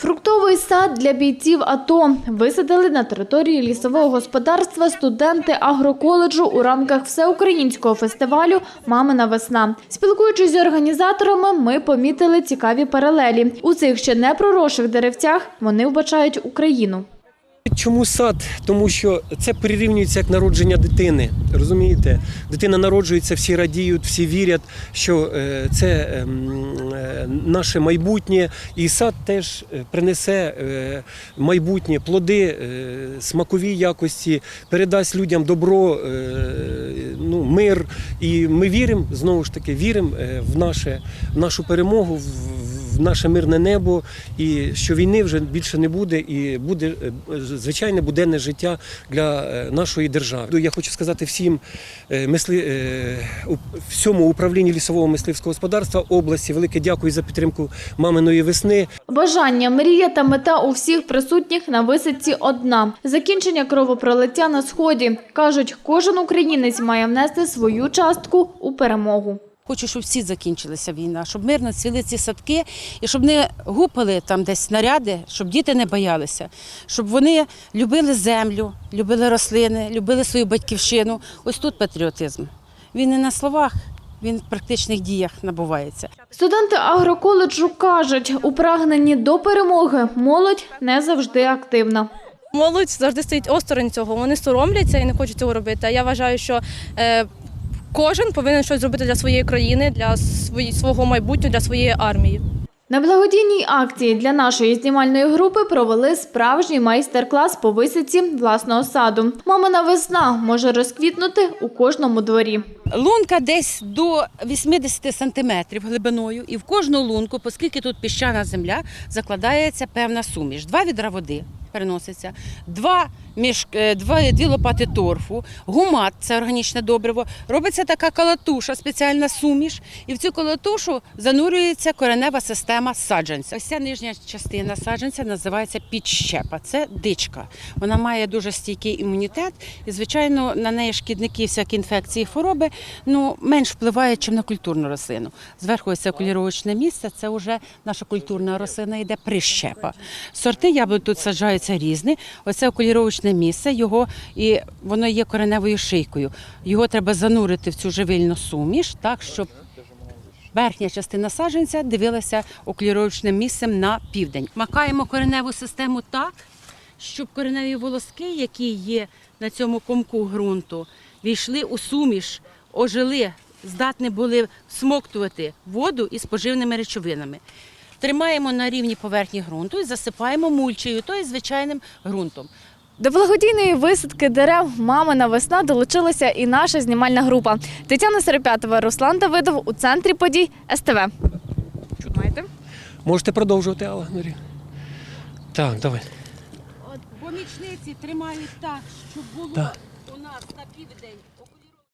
Фруктовий сад для бійців АТО висадили на території лісового господарства студенти агроколеджу у рамках всеукраїнського фестивалю Мамина весна. Спілкуючись з організаторами, ми помітили цікаві паралелі. У цих ще не проросших деревцях вони вбачають Україну. Чому сад? Тому що це прирівнюється як народження дитини. Розумієте? Дитина народжується, всі радіють, всі вірять, що е, це ем, е, наше майбутнє, і сад теж е, принесе майбутнє, плоди, смакові якості, передасть людям добро, ну, мир. І ми віримо, знову ж таки, віримо в, наше, в нашу перемогу, в- наше мирне небо, і що війни вже більше не буде, і буде е, звичайне буденне життя для е, нашої держави. Я хочу сказати всім е, мисли, всьому управлінні лісового мисливського господарства області. Велике дякую за підтримку маминої весни. Бажання, мрія та мета у всіх присутніх на висадці одна – закінчення кровопролиття на сході. Кажуть, кожен українець має внести свою частку у перемогу. Хочу, щоб всі закінчилася війна, щоб мирно цвіли ці садки і щоб не гупали там десь снаряди, щоб діти не боялися, щоб вони любили землю, любили рослини, любили свою батьківщину. Ось тут патріотизм. Він не на словах, він в практичних діях набувається. Студенти агроколеджу кажуть, у прагненні до перемоги молодь не завжди активна. Молодь завжди стоїть осторонь цього. Вони соромляться і не хочуть цього робити. А я вважаю, що е, кожен повинен щось зробити для своєї країни, для свого майбутнього, для своєї армії. На благодійній акції для нашої знімальної групи провели справжній майстер-клас по висадці власного саду. Мамина весна може розквітнути у кожному дворі. Лунка десь до 80 сантиметрів глибиною, і в кожну лунку, оскільки тут піщана земля, закладається певна суміш. Два відра води переноситься, два між, е, два, дві лопати торфу, гумат це органічне добриво. Робиться така колотуша, спеціальна суміш, і в цю колотушу занурюється коренева система саджанця. Ось ця нижня частина саджанця називається підщепа. Це дичка. Вона має дуже стійкий імунітет, і звичайно на неї шкідники, всякі інфекції, хвороби ну менш впливають, ніж на культурну рослину. Зверху це окуліровочне місце. Це вже наша культурна рослина йде прищепа. Сорти яблук тут саджаються різні. Оце окуліровочне місце, його і воно є кореневою шийкою. Його треба занурити в цю живильну суміш, так щоб верхня частина саджанця дивилася окуліровочним місцем на південь. Макаємо кореневу систему так, щоб кореневі волоски, які є на цьому комку ґрунту, війшли у суміш, ожили, здатні були всмоктувати воду із поживними речовинами. Тримаємо на рівні поверхні ґрунту і засипаємо мульчею, тобто звичайним ґрунтом. До благодійної висадки дерев Мамина весна долучилася і наша знімальна група. Тетяна Серепятова, Руслан Давидов у центрі подій СТВ. Маєте? Можете продовжувати, Алла Гнорі? Так, давай. От помічниці тримають так, щоб було Так. у нас на південь